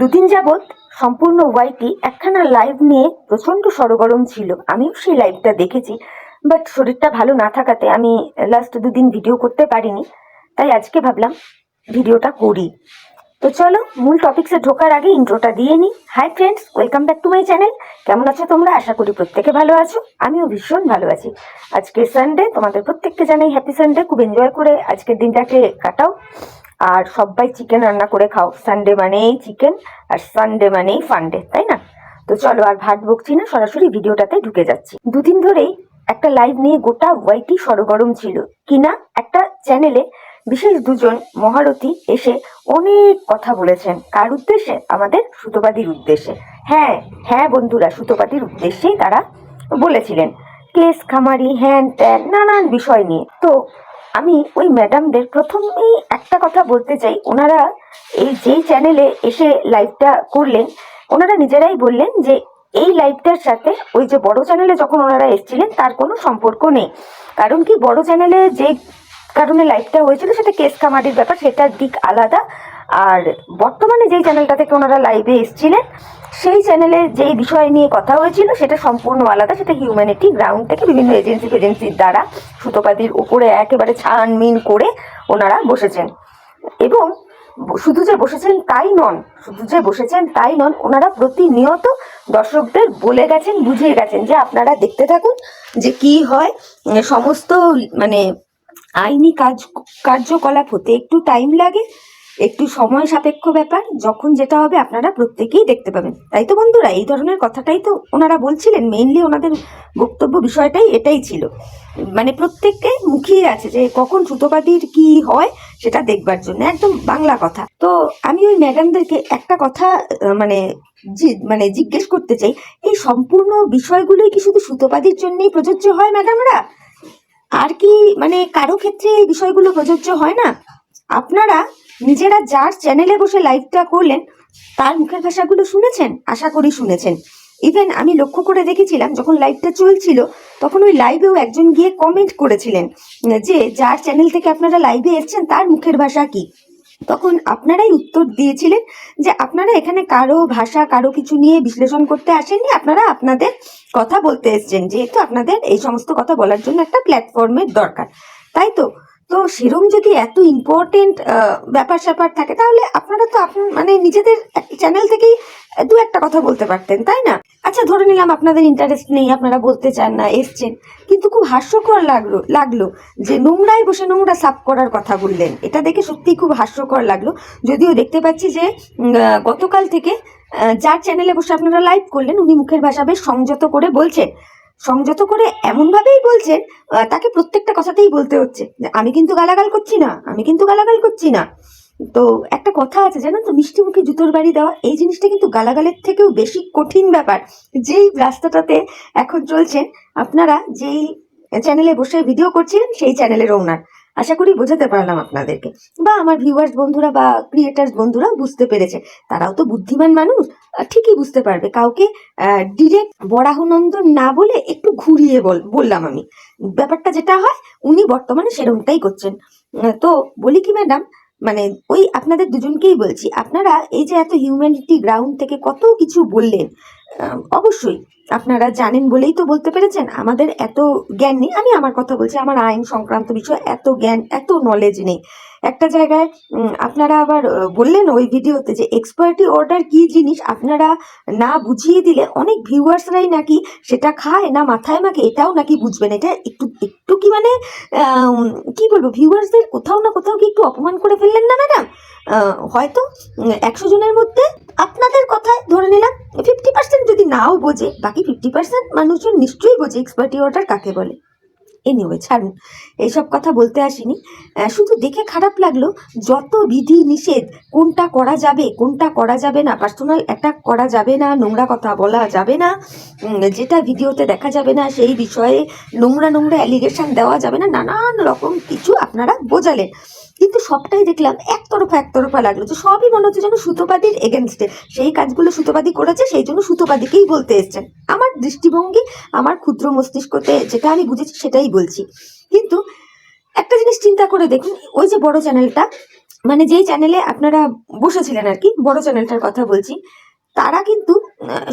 দুদিন যাবৎ সম্পূর্ণ ওয়াইটি একখানা লাইভ নিয়ে প্রচণ্ড সরগরম ছিল। আমিও সেই লাইভটা দেখেছি বাট শরীরটা ভালো না থাকাতে আমি লাস্ট দুদিন ভিডিও করতে পারিনি, তাই আজকে ভাবলাম ভিডিওটা করি। তো চলো, মূল টপিক্সে ঢোকার আগে ইন্ট্রোটা দিয়ে নিই। Hi friends welcome back to my channel কেমন আছো তোমরা? আশা করি প্রত্যেকে ভালো আছো। আমিও ভীষণ ভালো আছি। আজকে সানডে তোমাদের প্রত্যেককে জানাই হ্যাপি সানডে খুব এনজয় করে আজকের দিনটাকে কাটাও। আর সবাই চিকেন রান্না করে খাও। সানডে মানেই চিকেন আর সানডে মানেই ফান্ডে তাই না? তো চলো আর ভাত বকছি না, সরাসরি ভিডিওটাতে ঢুকে যাচ্ছি। দুদিন ধরেই একটা লাইভ নিয়ে গোটা ওয়াইটি সরগরম ছিল। কিনা একটা চ্যানেলে বিশেষ দুজন মহারথী এসে অনেক কথা বলেছেন। কার উদ্দেশ্যে? আমাদের সুতোবাদীর উদ্দেশ্যে। হ্যাঁ হ্যাঁ বন্ধুরা সুতোবাদীর উদ্দেশ্যেই তারা বলেছিলেন। কেস খামারি, হ্যান ত্যান, নানান বিষয় নিয়ে। তো আমি ওই ম্যাডামদের প্রথমেই একটা কথা বলতে চাই। ওনারা এই যেই চ্যানেলে এসে লাইভটা করলেন, ওনারা নিজেরাই বললেন যে এই লাইভটার সাথে ওই যে বড় চ্যানেলে যখন ওনারা এসেছিলেন, তার কোনো সম্পর্ক নেই। কারণ কি বড় চ্যানেলে যে কারণে লাইভটা হয়েছিল, সেটা কেস কামারির ব্যাপার, সেটার দিক আলাদা। আর বর্তমানে যেই চ্যানেলটা থেকে ওনারা লাইভে এসেছিলেন, সেই চ্যানেলে যেই বিষয় নিয়ে কথা হয়েছিল, সেটা সম্পূর্ণ আলাদা। সেটা হিউম্যানিটি গ্রাউন্ড থেকে বিভিন্ন এজেন্সি ফেজেন্সির দ্বারা সুতোপাতির উপরে একেবারে ছানমিন করে ওনারা বসেছেন। এবং শুধু যে বসেছেন তাই নন, শুধু যে বসেছেন তাই নন, ওনারা প্রতিনিয়ত দর্শকদের বলে গেছেন, বুঝিয়ে গেছেন যে আপনারা দেখতে থাকুন যে কি হয়, সমস্ত মানে আইনি কাজ, কার্যকলাপ হতে একটু টাইম লাগে, একটু সময় সাপেক্ষ ব্যাপার, যখন যেটা হবে আপনারা প্রত্যেকেই দেখতে পাবেন। তাই তো বন্ধুরা, এই ধরনের কথাটাই তো ওনারা বলছিলেন মেইনলি ওনাদের বক্তব্য বিষয়টাই এটাই ছিল। মানে প্রত্যেককে মুখিয়ে আছে যে কখন সুতোপাতির কি হয়, সেটা দেখবার জন্য, একদম বাংলা কথা। তো আমি ওই ম্যাডামদেরকে একটা কথা মানে মানে জিজ্ঞেস করতে চাই, এই সম্পূর্ণ বিষয়গুলোই কি শুধু সুতোপাতির জন্যই প্রযোজ্য হয় ম্যাডামরা আর কি মানে কারও ক্ষেত্রে এই বিষয়গুলো প্রযোজ্য হয় না। আপনারা নিজেরা যার চ্যানেলে বসে লাইভটা করলেন, তার মুখের ভাষাগুলো শুনেছেন? আশা করি শুনেছেন। ইভেন আমি লক্ষ্য করে দেখেছিলাম, যখন লাইভটা চলছিল, তখন ওই লাইভেও একজন গিয়ে কমেন্ট করেছিলেন যে, যার চ্যানেল থেকে আপনারা লাইভে এসছেন, তার মুখের ভাষা কি? তখন আপনারাই উত্তর দিয়েছিলেন যে আপনারা এখানে কারও ভাষা, কারও কিছু নিয়ে বিশ্লেষণ করতে আসেননি। আপনারা আপনাদের কথা বলতে এসছেন, যেহেতু আপনাদের এই সমস্ত কথা বলার জন্য একটা প্ল্যাটফর্মের দরকার। তাই তো? তো সেরম যদি এত ইম্পর্টেন্ট ব্যাপার স্যাপার থাকে, তাহলে আপনারা তো আপনার মানে নিজেদের চ্যানেল থেকেই দু একটা কথা বলতে পারতেন, তাই না? আচ্ছা ধরে নিলাম আপনাদের ইন্টারেস্ট নেই, আপনারা বলতে চান না, এসছেন। কিন্তু খুব হাস্যকর লাগল লাগল যে নোংরায় বসে নোংরা সাফ করার কথা বললেন। এটা দেখে সত্যিই খুব হাস্যকর লাগল। যদিও দেখতে পাচ্ছি যে গতকাল থেকে যার চ্যানেলে বসে আপনারা লাইভ করলেন, উনি মুখের ভাষা বেশ সংযত করে বলছেন। সংযত করে এমনভাবেই বলছেন তাকে প্রত্যেকটা কথাতেই বলতে হচ্ছে আমি কিন্তু গালাগাল করছি না, আমি কিন্তু গালাগাল করছি না। তো একটা কথা আছে, জানেন তো, মিষ্টি মুখে জুতোর বাড়ি দেওয়া, এই জিনিসটা কিন্তু গালাগালের থেকেও বেশি কঠিন ব্যাপার। যেই রাস্তাটাতে এখন চলছেন, আপনারা যেই চ্যানেলে বসে ভিডিও করছিলেন, সেই চ্যানেলের ওনার আশা করি বোঝাতে পারলাম আপনাদেরকে। বা আমার ভিউয়ার্স বন্ধুরা বা ক্রিয়েটার্স বন্ধুরাও বুঝতে পেরেছে। তারাও তো বুদ্ধিমান মানুষ ঠিকই বুঝতে পারবে। কাউকে ডিরেক্ট বরাহনন্দন না বলে একটু ঘুরিয়ে বল, বললাম আমি। ব্যাপারটা যেটা হয়, উনি বর্তমানে সেরমটাই করছেন। তো বলি কি ম্যাডাম মানে ওই আপনাদের দুজনকেই বলছি, আপনারা এই যে এত হিউম্যানিটি গ্রাউন্ড থেকে কত কিছু বললেন অবশ্যই আপনারা জানেন বলেই তো বলতে পেরেছেন, আমাদের এত জ্ঞান নেই। আমি আমার কথা বলছি, আমার আইন সংক্রান্ত বিষয় এত জ্ঞান, এত নলেজ নেই। একটা জায়গায় আপনারা আবার বললেন ওই ভিডিওতে যে এক্সপার্টি অর্ডার কি জিনিস, আপনারা না বুঝিয়ে দিলে অনেক ভিউয়ার্সরাই নাকি সেটা খায় না মাথায় মাকে এটাও নাকি বুঝবেন এটা একটু একটু কি মানে কি বলব ভিউয়ার্সদের কোথাও না কোথাও কি একটু অপমান করে ফেললেন না ম্যাডাম হয়তো একশো জনের মধ্যে আপনাদের কথায় ধরে নিলাম ফিফটি পার্সেন্ট যদি নাও বোঝে, বাকি ফিফটি পার্সেন্ট মানুষজন নিশ্চয়ই বোঝে এক্সপার্টি অর্ডার কাকে বলে। এনিওয়ে ছাড়ুন। এইসব কথা বলতে আসিনি। শুধু দেখে খারাপ লাগল যত বিধি নিষেধ, কোনটা করা যাবে, কোনটা করা যাবে না পার্সোনাল অ্যাটাক করা যাবে না, নোংরা কথা বলা যাবে না যেটা ভিডিওতে দেখা যাবে না, সেই বিষয়ে নোংরা নোংরা অ্যালিগেশন দেওয়া যাবে না, নানান রকম কিছু আপনারা বোঝালেন। কিন্তু সবটাই দেখলাম একতরফা একতরফা লাগল যে সবই মনে হচ্ছে যেন সুতোপাদির এগেনস্টে সেই কাজগুলো সুতোপাদি করেছে, সেই জন্য সুতোপাদিকেই বলতে এসছেন। আমার দৃষ্টিভঙ্গি, আমার ক্ষুদ্র মস্তিষ্কতে যেটা আমি বুঝেছি সেটাই বলছি। কিন্তু একটা জিনিস চিন্তা করে দেখুন, ওই যে বড় চ্যানেলটা মানে যেই চ্যানেলে আপনারা বসেছিলেন আর কি, বড় চ্যানেলটার কথা বলছি, তারা কিন্তু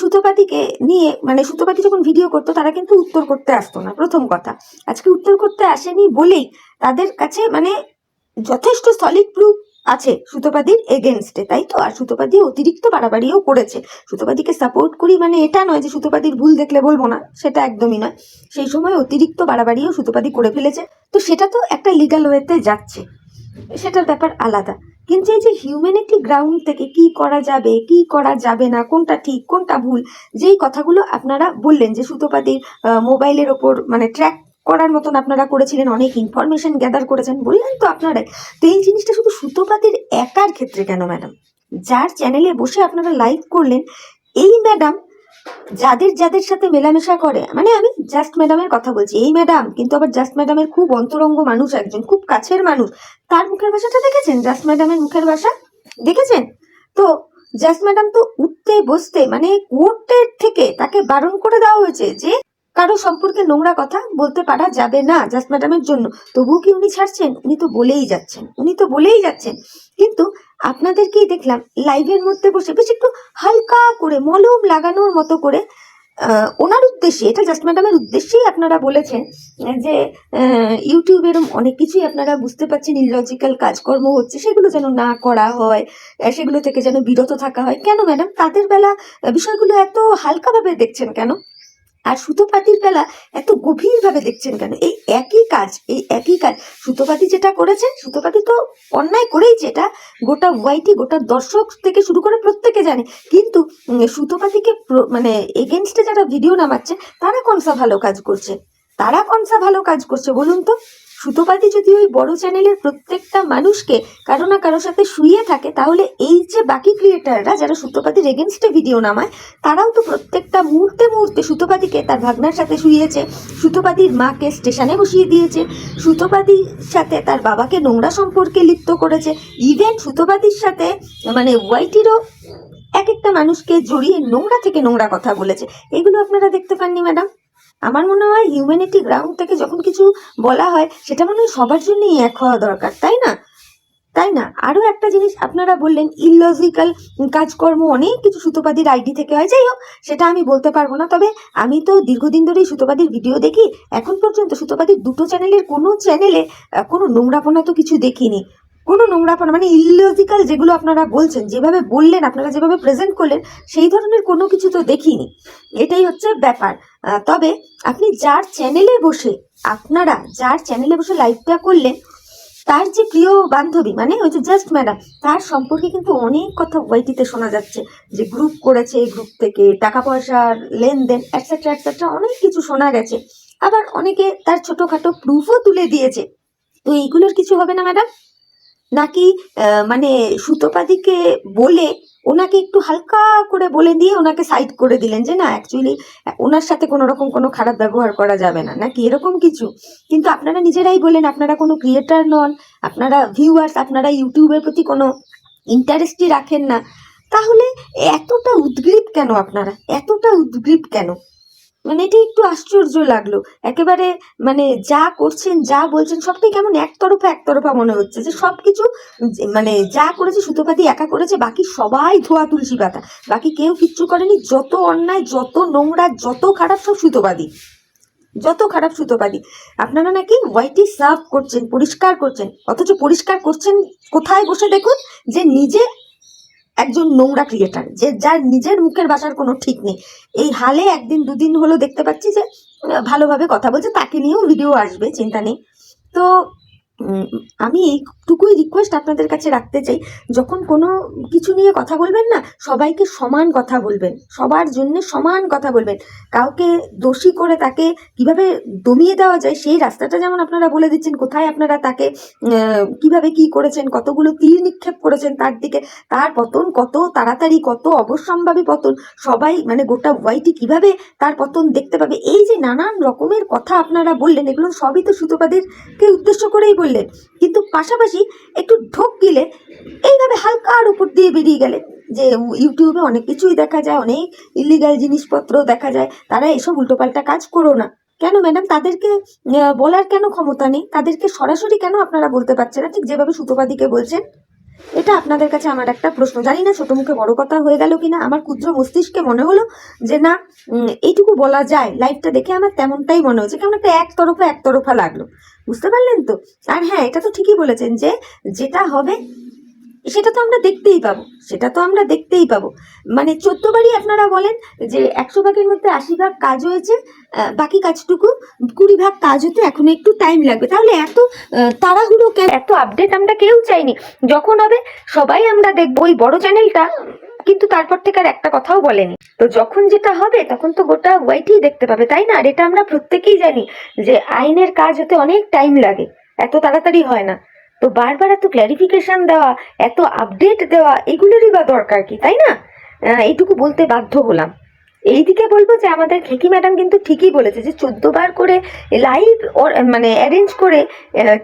সুতোপাতিকে নিয়ে মানে সুতোপাতি যখন ভিডিও করতো, তারা কিন্তু উত্তর করতে আসতো না, প্রথম কথা। আজকে উত্তর করতে আসেনি বলেই তাদের কাছে মানে যথেষ্ট সলিড প্রুফ আছে সুতোপাতির এগেনস্টে তাই তো? আর সুতোপাতি অতিরিক্ত বাড়াবাড়িও করেছে। সুতোপাতিকে সাপোর্ট করি মানে এটা নয় যে সুতোপাতির ভুল দেখলে বলব না, সেটা একদমই নয়। সেই সময় অতিরিক্ত বাড়াবাড়িও সুতোপাতি করে ফেলেছে। তো সেটা তো একটা লিগাল ওয়েতে যাচ্ছে। সেটার ব্যাপার আলাদা। কিন্তু এই যে হিউম্যানিটি গ্রাউন্ড থেকে কি করা যাবে, কি করা যাবে না, কোনটা ঠিক, কোনটা ভুল, যেই কথাগুলো আপনারা বললেন যে সুতোপাতির মোবাইলের ওপর মানে ট্র্যাক করার মতন আপনারা করেছিলেন, অনেক ইনফরমেশন গ্যাদার করেছেন বললেন তো আপনারাই তো এই জিনিসটা শুধু সুতোপাতির একার ক্ষেত্রে কেন ম্যাডাম যার চ্যানেলে বসে আপনারা লাইভ করলেন, এই ম্যাডাম যাদের যাদের সাথে মেলামেশা করে মানে আমি জাস্ট ম্যাডামের কথা বলছি, এই ম্যাডাম কিন্তু আবার জাস্ট ম্যাডামের খুব অন্তরঙ্গ মানুষ একজন, খুব কাছের মানুষ। তার মুখের ভাষাটা দেখেছেন? জাস্ট ম্যাডামের মুখের ভাষা দেখেছেন? তো জাস্ট ম্যাডাম তো উঠতে, বসতে মানে কোর্টের থেকে তাকে বারণ করে দেওয়া হয়েছে যে কারও সম্পর্কে নোংরা কথা বলতে পারা যাবে না, জাস্ট ম্যাডামের জন্য। তবুও কি উনি ছাড়ছেন? উনি তো বলেই যাচ্ছেন। উনি তো বলেই যাচ্ছেন। কিন্তু আপনাদেরকেই দেখলাম লাইভের মধ্যে বসে বেশ একটু হালকা করে, মলম লাগানোর মতো করে ওনার উদ্দেশ্যে, এটা জাস্ট ম্যাডামের উদ্দেশ্যেই আপনারা বলেছেন, যে ইউটিউবে এরম অনেক কিছুই আপনারা বুঝতে পারছেন ইলজিক্যাল কাজকর্ম হচ্ছে, সেগুলো যেন না করা হয় সেগুলো থেকে যেন বিরত থাকা হয়। কেন ম্যাডাম? তাদের বেলা বিষয়গুলো এত হালকাভাবে দেখছেন কেন? আর সুতোপাতির বেলা এত গভীরভাবে দেখছেন কেন? এই একই কাজ, এই একই কাজ। সুতোপাতি যেটা করেছেন সুতোপাতি তো অন্যায় করেই যেটা গোটা ওয়াইটি, গোটা দর্শক থেকে শুরু করে প্রত্যেকে জানে। কিন্তু সুতোপাতিকে মানে এগেনস্টে যারা ভিডিও নামাচ্ছে, তারা কোনসা ভালো কাজ করছে? তারা কোনসা ভালো কাজ করছে বলুন তো? সুতোপাতি যদি ওই বড় চ্যানেলের প্রত্যেকটা মানুষকে কারও না কারোর সাথে শুয়ে থাকে, তাহলে এই যে বাকি ক্রিয়েটাররা যারা সুতোপাতির এগেনস্টে ভিডিও নামায়, তারাও তো প্রত্যেকটা মুহূর্তে মুহূর্তে সুতোপাতিকে তার ভাগনার সাথে শুয়েছে সুতোপাতির মাকে স্টেশনে বসিয়ে দিয়েছে, সুতোপাতির সাথে তার বাবাকে নোংরা সম্পর্কে লিপ্ত করেছে ইভেন সুতোপাতির সাথে মানে ওয়াইটিরও এক একটা মানুষকে জড়িয়ে নোংরা থেকে নোংরা কথা বলেছে। এগুলো আপনারা দেখতে পাননি ম্যাডাম আমার মনে হয় হিউম্যানিটি গ্রাউন্ড থেকে যখন কিছু বলা হয়, সেটা মনে হয় সবার জন্যই এক হওয়া দরকার, তাই না? তাই না? আরও একটা জিনিস আপনারা বললেন ইললজিক্যাল কাজকর্ম, অনেক কিছু সুতোপাদির আইডি থেকে হয়। যাই হোক, সেটা আমি বলতে পারব না। তবে আমি তো দীর্ঘদিন ধরেই সুতোপাদির ভিডিও দেখি, এখন পর্যন্ত সুতোপাদির দুটো চ্যানেলের কোনো চ্যানেলে কোনো নোংরাপনা তো কিছু দেখিনি। কোনো নোংরাপনা মানে ইললজিক্যাল যেগুলো আপনারা বলছেন, যেভাবে বললেন, আপনারা যেভাবে প্রেজেন্ট করলেন, সেই ধরনের কোনো কিছু তো দেখিনি। এটাই হচ্ছে ব্যাপার। তবে আপনি যার চ্যানেলে বসে, আপনারা যার চ্যানেলে বসে লাইভটা করলেন, তার যে প্রিয় বান্ধবী মানে ওই যে জাস্ট ম্যাডাম তার সম্পর্কে কিন্তু অনেক কথা ওয়াইটিতে শোনা যাচ্ছে, যে গ্রুপ করেছে এই গ্রুপ থেকে টাকা পয়সার লেনদেন অ্যাটসেট্রা অ্যাটসেট্রা অনেক কিছু শোনা গেছে। আবার অনেকে তার ছোটোখাটো প্রুফও তুলে দিয়েছে। তো এইগুলোর কিছু হবে না ম্যাডাম নাকি মানে সুতোপাদিকে বলে ওনাকে একটু হালকা করে বলে দিয়ে ওনাকে সাইড করে দিলেন যে না অ্যাকচুয়ালি ওনার সাথে কোনো রকম কোনো খারাপ ব্যবহার করা যাবে না। নাকি এরকম কিছু? কিন্তু আপনারা নিজেরাই বলেন, আপনারা কোনো ক্রিয়েটার নন, আপনারা ভিউয়ার্স আপনারা ইউটিউবের প্রতি কোনো ইন্টারেস্টই রাখেন না। তাহলে এতটা উদ্গ্রীব কেন আপনারা? এতটা উদ্গ্রীব কেন? মানে এটি একটু আশ্চর্য লাগল। একেবারে মানে যা করছেন, যা বলছেন সবটাই কেমন একতরফা একতরফা মনে হচ্ছে যে সব কিছু মানে যা করেছে, সুতোপাতি একা করেছে, বাকি সবাই ধোয়া তুলসী পাতা। বাকি কেউ কিচ্ছু করেনি, যত অন্যায়, যত নোংরা, যত খারাপ, সব সুতোপাদি যত খারাপ সুতোপাদি আপনারা নাকি হোয়াইটি সার্ভ করছেন, পরিষ্কার করছেন, অথচ পরিষ্কার করছেন কোথায় বসে দেখুন, যে নিজে একজন নোংরা ক্রিয়েটার যে যার নিজের মুখের ভাষার কোনো ঠিক নেই। এই হালে একদিন দুদিন হলো দেখতে পাচ্ছি যে, ভালোভাবে কথা বলছে, তাকে নিয়েও ভিডিও আসবে, চিন্তা নেই। তো আমি এইটুকুই রিকোয়েস্ট আপনাদের কাছে রাখতে চাই, যখন কোনো কিছু নিয়ে কথা বলবেন না, সবাইকে সমান কথা বলবেন, সবার জন্য সমান কথা বলবেন। কাউকে দোষী করে তাকে কীভাবে দমিয়ে দেওয়া যায়, সেই রাস্তাটা যেমন আপনারা বলে দিচ্ছেন, কোথায় আপনারা তাকে কীভাবে কি করেছেন, কতগুলো তীর নিক্ষেপ করেছেন তার দিকে, তার পতন কত তাড়াতাড়ি, কত অবশ্যম্ভাবী পতন, সবাই মানে গোটা ওয়াইটি কীভাবে তার পতন দেখতে পাবে, এই যে নানান রকমের কথা আপনারা বললেন, এগুলো সবই তো সুতোপাদেরকে উদ্দেশ্য করেই বললেন কিন্তু পাশাপাশি একটু ঢোক গিলে এইভাবে হালকার উপর দিয়ে বেরিয়ে গেলে যে ইউটিউবে অনেক কিছুই দেখা যায়, অনেক ইলিগাল জিনিসপত্র দেখা যায়। তারা এসব উল্টোপাল্টা কাজ করো না। কেন ম্যাডাম? তাদেরকে বলার কেন ক্ষমতা নেই? তাদেরকে সরাসরি কেন আপনারা বলতে পারছেন না? ঠিক যেভাবে সুতোপাদিকে বলছেন। এটা আপনাদের কাছে আমার একটা প্রশ্ন। জানি না ছোট মুখে বড় কথা হয়ে গেল কিনা, আমার ক্ষুদ্র মস্তিষ্কে মনে হলো যে না এইটুকু বলা যায় লাইফটা দেখে আমার তেমনটাই মনে হচ্ছে কেমন একটা একতরফা একতরফা লাগল। বুঝতে পারলেন তো? আর হ্যাঁ এটা তো ঠিকই বলেছেন যে যেটা হবে সেটা তো আমরা দেখতেই পাবো, সেটা তো আমরা দেখতেই পাবো। মানে চোদ্দ বারই আপনারা বলেন যে একশো ভাগের মধ্যে আশি ভাগ কাজ হয়েছে বাকি কাজটুকু কুড়ি ভাগ কাজ হতে, এখন একটু টাইম লাগবে। তাহলে এত তাড়াহুড়ো কেন? এত আপডেট আমরা কেউ চাইনি। যখন হবে সবাই আমরা দেখব ওই বড় চ্যানেলটা কিন্তু তারপর থেকে আর একটা কথাও বলেনি। তো যখন যেটা হবে, তখন তো গোটা ওয়াইটি দেখতে পাবে, তাই না? আর এটা আমরা প্রত্যেকেই জানি যে আইনের কাজ হতে অনেক টাইম লাগে, এত তাড়াতাড়ি হয় না। তো বারবার এত ক্ল্যারিফিকেশন দেওয়া, এত আপডেট দেওয়া, এগুলোরই বা দরকার কি, তাই না? এইটুকু বলতে বাধ্য হলাম। এইদিকে বলব যে আমাদের খেকি ম্যাডাম কিন্তু ঠিকই বলেছে যে চোদ্দ বার করে লাইভ মানে অ্যারেঞ্জ করে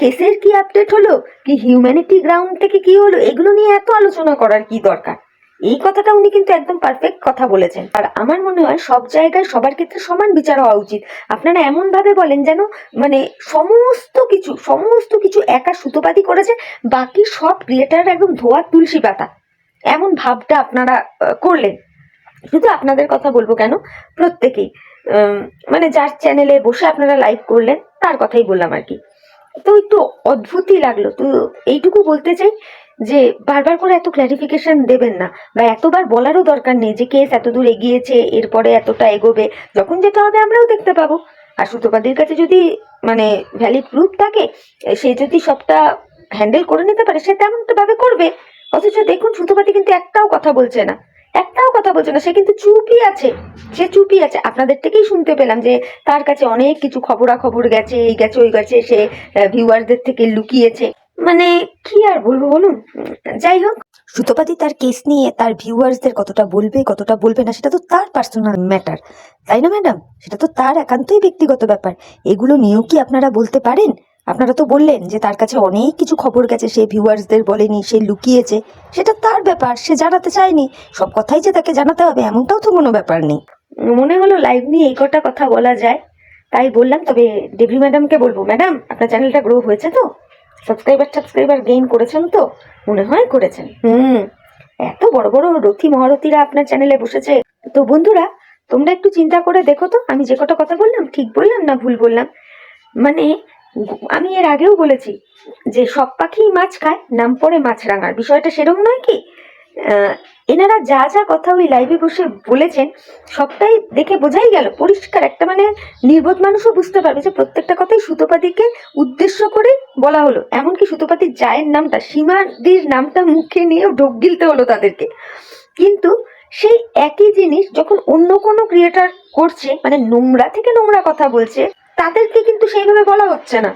কেসের কি আপডেট হলো, কি হিউম্যানিটি গ্রাউন্ড থেকে কি হলো, এগুলো নিয়ে এত আলোচনা করার কি দরকার? এই কথাটা উনি কিন্তু একদম পারফেক্ট কথা বলেছেন। আর আমার মনে হয় সব জায়গায় সবার ক্ষেত্রে সমান বিচার হওয়া উচিত। আপনারা এমন ভাবে বলেন যেন মানে সমস্ত কিছু সমস্ত কিছু একা সুতোপাতি করেছে, বাকি সব ক্রিয়েটার একদম ধোয়া তুলসী পাতা। এমন ভাবটা আপনারা করলেন। শুধু আপনাদের কথা বলব কেন? প্রত্যেকেই। মানে যার চ্যানেলে বসে আপনারা লাইভ করলেন, তার কথাই বললাম আর কি। তো একটু অদ্ভুতই লাগল। তো এইটুকু বলতে চাই যে বারবার করে এত ক্ল্যারিফিকেশন দেবেন না বা এতবার বলারও দরকার নেই যে কেস এত দূর এগিয়েছে, এরপরে এতটা এগোবে, যখন যেটা হবে আমরাও দেখতে পাবো। আর সুতোপাদির কাছে যদি মানে ভ্যালিড প্রুফ থাকে সে যদি সবটা হ্যান্ডেল করে নিতে পারে, সে তেমনটা ভাবে করবে। অথচ দেখুন সুতোপাতি কিন্তু একটাও কথা বলছে না। একটাও কথা বলছে না, সে কিন্তু চুপই আছে। সে চুপই আছে। আপনাদের থেকেই শুনতে পেলাম যে তার কাছে অনেক কিছু খবরাখবর গেছে, এই গেছে, ওই গেছে, সে ভিউয়ারদের থেকে লুকিয়েছে। মানে কি আর বলব বলুন? যাই হোক। সুতোপাতি তার কেস নিয়ে তার ভিউয়ার্সদের কতটা বলবে কতটা বলবে না সেটা তো তার পার্সোনাল ম্যাটার তাই না ম্যাডাম সেটা তো তার একান্তই ব্যক্তিগত ব্যাপার। এগুলো নিয়েও কি আপনারা বলতে পারেন? আপনারা তো বললেন যে তার কাছে অনেক কিছু খবর গেছে সে ভিউয়ার্সদের বলেনি সে লুকিয়েছে। সেটা তার ব্যাপার সে জানাতে চায়নি। সব কথাই যে তাকে জানাতে হবে এমনটাও তো কোনো ব্যাপার নেই। মনে হলো লাইভ নিয়ে এই কটা কথা বলা যায়। তাই বললাম তবে ডেভি ম্যাডামকে বলব। ম্যাডাম আপনার চ্যানেলটা গ্রো হয়েছে তো? সাবস্ক্রাইবার সাবস্ক্রাইবার গেইন করেছেন তো? মনে হয় করেছেন। হুম। এত বড় বড় রথি মহারথীরা আপনার চ্যানেলে বসেছে। তো বন্ধুরা, তোমরা একটু চিন্তা করে দেখো তো, আমি যে কটা কথা বললাম, ঠিক বললাম না ভুল বললাম? মানে আমি এর আগেও বলেছি যে সব পাখি মাছ খায়, নাম পড়ে মাছরাঙার। বিষয়টা সেরকম নয় কি? এনারা যা যা কথা ওই লাইভে বসে বলেছেন, সবটাই দেখে বোঝাই গেল। পরিষ্কার একটা মানে নির্বোধ মানুষও বুঝতে পারবে যে প্রত্যেকটা কথাই সুতোপাতিকে উদ্দেশ্য করে বলা হলো। এমনকি সুতোপাতির জায়ের নামটা, সীমাদির নামটা মুখে নিয়েও ঢোক গিলতে হলো তাদেরকে। কিন্তু সেই একই জিনিস যখন অন্য কোনো ক্রিয়েটার করছে মানে নোংরা থেকে নোংরা কথা বলছে, তাদেরকে কিন্তু সেইভাবে বলা হচ্ছে না।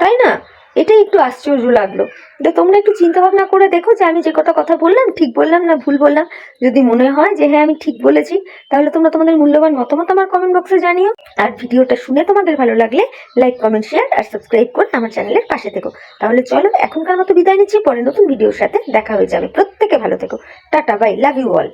তাই না? এটাই একটু আশ্চর্য লাগল। তো তোমরা একটু চিন্তা ভাবনা করে দেখো যে আমি যে কটা কথা বললাম, ঠিক বললাম না ভুল বললাম? যদি মনে হয় যে হ্যাঁ আমি ঠিক বলেছি, তাহলে তোমরা তোমাদের মূল্যবান মতামত আমার কমেন্ট বক্সে জানিও। আর ভিডিওটা শুনে তোমাদের ভালো লাগলে লাইক কমেন্ট শেয়ার আর সাবস্ক্রাইব করে আমার চ্যানেলের পাশে থেকো। তাহলে চলো, এখনকার মতো বিদায় নিচ্ছি, পরে নতুন ভিডিওর সাথে দেখা হয়ে যাবে। প্রত্যেকে ভালো থেকো। Tata bye love you all